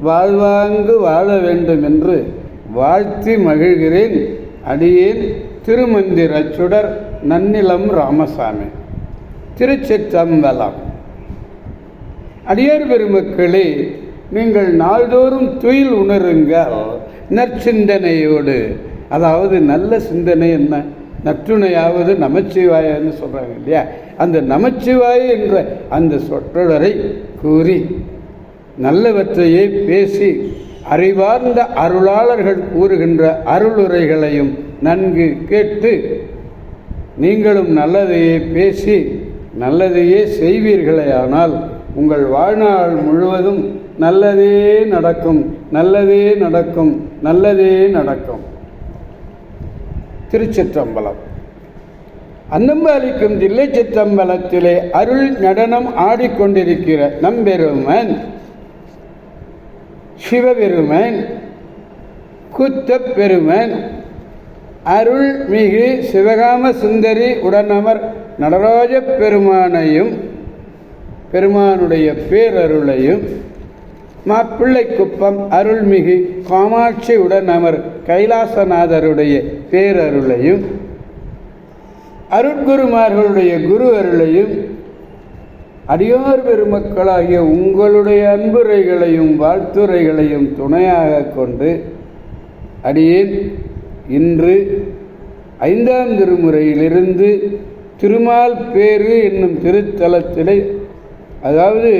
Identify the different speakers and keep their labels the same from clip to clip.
Speaker 1: வாழ்வாங்கு வாழ வேண்டும் என்று வாழ்த்தி மகிழ்கிறேன். அடியேன் திருமந்திர சுடர் நன்னிலம் ராமசாமி. திருச்சிற்றம்பலம். அடியார் பெருமக்களே நீங்கள் நாள்தோறும் துயில் உணருங்கள் நற்சிந்தனையோடு. அதாவது நல்ல சிந்தனை என்ன? நற்றுணையாவது நமச்சிவாயன்னு சொல்கிறாங்க இல்லையா? அந்த நமச்சிவாய என்ற அந்த சொற்றொடரை கூறி நல்லவற்றையே பேசி அறிவார்ந்த அருளாளர்கள் கூறுகின்ற அருளுரைகளையும் நன்கு கேட்டு நீங்களும் நல்லதையே பேசி நல்லதையே செய்வீர்களேயானால் உங்கள் வாழ்நாள் முழுவதும் நல்லதே நடக்கும் நல்லதே நடக்கும் நல்லதே நடக்கும். திருச்சிற்றம்பலம். அன்னம்பாலிக்கும் தில்லை சிற்றம்பலத்திலே அருள் நடனம் ஆடிக்கொண்டிருக்கிற நம்பெருமன் சிவபெருமன் குத்தப் பெருமன் அருள்மிகு சிவகாம சுந்தரி உடனமர் நடராஜ பெருமானையும் பெருமானுடைய பேரருளையும் மாப்பிள்ளை குப்பம் அருள்மிகு காமாட்சி உடனமர் கைலாசநாதருடைய பேரருளையும் அருட்குருமார்களுடைய குரு அருளையும் அடியார் பெருமக்களாகிய உங்களுடைய அன்புரைகளையும் வாழ்த்துரைகளையும் துணையாக கொண்டு அடியேன். இன்று ஐந்தாம் திருமுறையிலிருந்து திருமால் பேரு என்னும் திருத்தலத்திலே அதாவது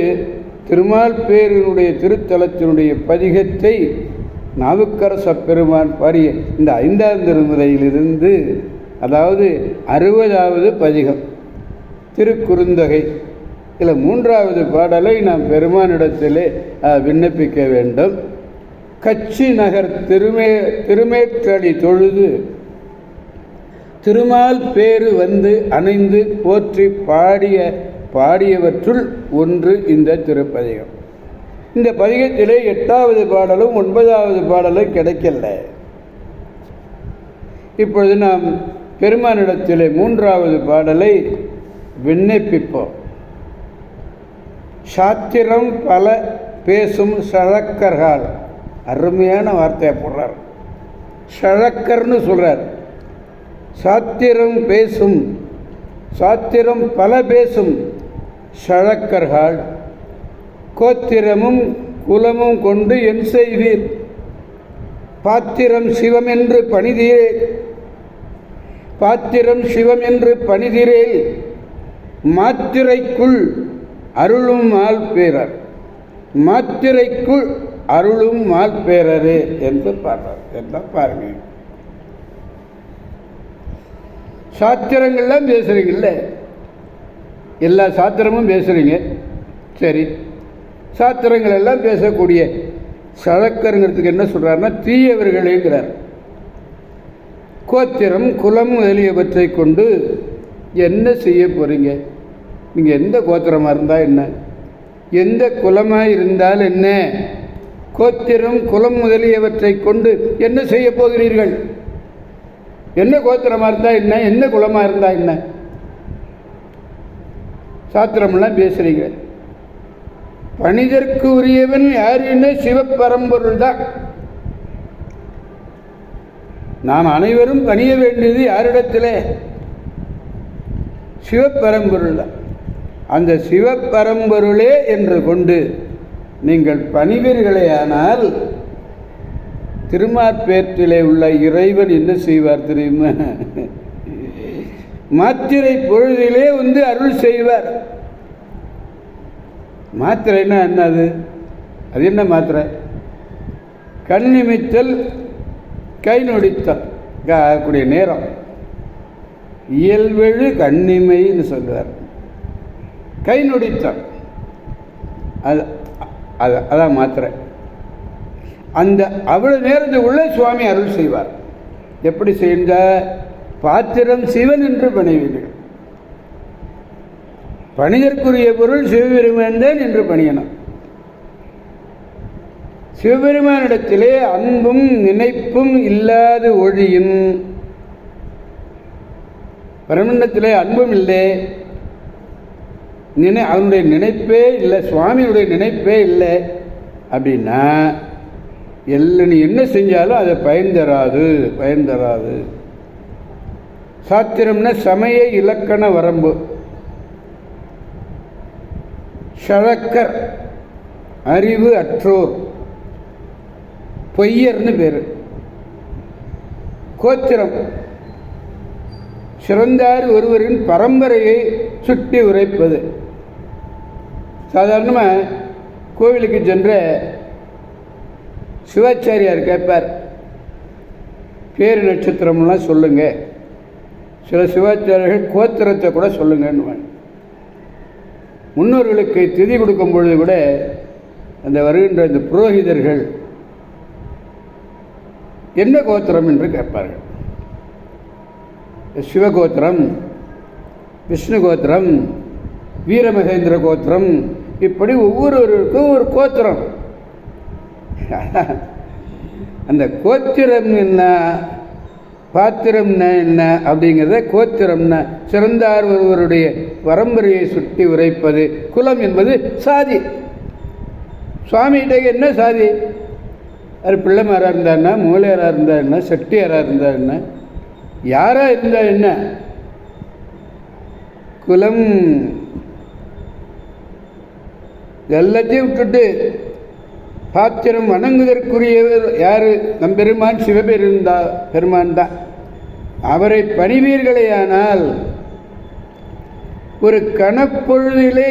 Speaker 1: திருமால் பேரினுடைய திருத்தலத்தினுடைய பதிகத்தை நாவுக்கரச பெருமான் பாரிய இந்த ஐந்தாம் திருமுறையிலிருந்து அதாவது அறுபதாவது பதிகம் திருக்குறுந்தகை. இதில் மூன்றாவது பாடலை நாம் பெருமானிடத்திலே விண்ணப்பிக்க வேண்டும். கச்சி நகர் திருமே திருமேற்றடி தொழுது திருமால் பேரு வந்து அணைந்து போற்றி பாடிய பாடியவற்றுள் ஒன்று இந்த திருப்பதிகம். இந்த பதிகத்திலே எட்டாவது பாடலும் ஒன்பதாவது பாடலும் கிடைக்கல. இப்பொழுது நாம் பெருமானிடத்திலே மூன்றாவது பாடலை விண்ணப்பிப்போம். சாத்திரம் பல பேசும் சழக்கர்கள். அருமையான வார்த்தையை போடுறார். சழக்கர்னு சொல்கிறார் சாத்திரம் பேசும் சாத்திரம் பல பேசும் சழக்கர்கள். கோத்திரமும் குலமும் கொண்டு என் செய்வீர். பாத்திரம் சிவம் என்று பணிதீரே. பாத்திரம் சிவம் என்று பணிதீரே மாத்திரைக்குள் அருளும் மால் மாத்திரைக்குள் அருளும் மால் பேரரே என்று பாடுறார். என்ன பாருங்க. சாத்திரங்கள்லாம் பேசுகிறீங்கல்ல எல்லா சாத்திரமும் பேசுகிறீங்க சரி. சாத்திரங்கள் எல்லாம் பேசக்கூடிய சழக்கருங்கிறதுக்கு என்ன சொல்கிறாருன்னா தீயவர்களேங்கிறார். கோத்திரம் குலம் முதலியவற்றை கொண்டு என்ன செய்ய போகிறீங்க நீங்கள் எந்த கோத்திரமாக இருந்தால் என்ன? எந்த குலமாக இருந்தால் என்ன? கோத்திரம் குலம் முதலியவற்றை கொண்டு என்ன செய்ய போகிறீர்கள்? என்ன கோத்திரமாக இருந்தால் என்ன? என்ன குலமாக இருந்தால் என்ன? சாத்திரமெல்லாம் பேசுகிறீங்க பணிதற்கு உரியவன் யாருன்னு சிவப்பரம்பொருள் தான். நாம் அனைவரும் பணிய வேண்டியது யாரிடத்திலே? சிவப்பரம்பொருள் தான். அந்த சிவப்பரம்பொருளே என்று கொண்டு நீங்கள் பணிவீர்களேயானால் திருமாற்பேற்றிலே உள்ள இறைவன் என்ன செய்வார் தெரியுமா? மாத்திரை பொழுதிலே வந்து அருள் செய்வார். மாத்திரைன்னா என்னது அது? என்ன மாத்திரை? கண் நிமித்தல் கை நொடித்தல். ஆகக்கூடிய நேரம். இயல்வெழு கண்ணிமைன்னு சொல்லுவார். கை நொடித்தார் அது அது அதான் மாத்திரை. அந்த அவ்வளோ நேரத்துக்குள்ளே சுவாமி அருள் செய்வார். எப்படி செய்த பாத்திரம் சிவன் என்று பணிவீர்கள். பணிதற்குரிய பொருள் சிவபெருமான் தான் என்று பணியணும். சிவபெருமானிடத்திலே அன்பும் நினைப்பும் இல்லாத ஒழியும். பிரமண்டத்திலே அன்பும் இல்லை. நினை அவனுடைய நினைப்பே இல்லை சுவாமியுடைய நினைப்பே இல்லை. அப்படின்னா எல்லாம் நீ என்ன செஞ்சாலும் அதை பயன் தராது பயன் தராது. சாத்திரம்னா சமய இலக்கண வரம்பு. ஷழக்கர் அறிவு அற்றோர் பொய்யர்னு பேர். கோத்திரம். சிறந்தார் ஒருவரின் பரம்பரையை சுட்டி உரைப்பது. சாதாரணமாக கோவிலுக்கு சென்று சிவாச்சாரியார் கேட்பார் பேரு நட்சத்திரம்லாம் சொல்லுங்க. சில சிவாச்சாரியர்கள் கோத்திரத்தை கூட சொல்லுங்கன்னு முன்னோர்களுக்கு திதி கொடுக்கும் பொழுது கூட அந்த வருகின்ற இந்த புரோகிதர்கள் என்ன கோத்திரம்? என்று கேட்பார்கள். சிவகோத்திரம் விஷ்ணு கோத்திரம் வீரமகேந்திர கோத்திரம் இப்படி ஒவ்வொருவருக்கும் ஒரு கோத்திரம். அந்த கோத்திரம் என்ன? பாத்திரம்னா என்ன அப்படிங்கிறத கோத்திரம்னா சிறந்தார் ஒருவருடைய பரம்பரையை சுட்டி உரைப்பது. குலம் என்பது சாதி. சுவாமிகிட்ட என்ன சாதி? அது பிள்ளைமாராக இருந்தாருன்னா மூலையராக மூலையாராக என்ன? செட்டியாராக இருந்தார் என்ன? யாராக இருந்தால் என்ன? குலம் எல்லாத்தையும் விட்டுட்டு பாத்திரம் வணங்குவதற்குரியவர் யார்? நம்பெருமான் சிவபெருந்தா பெருமான் தான். அவரை பணிவீர்களேயானால் ஒரு கணப்பொழுதிலே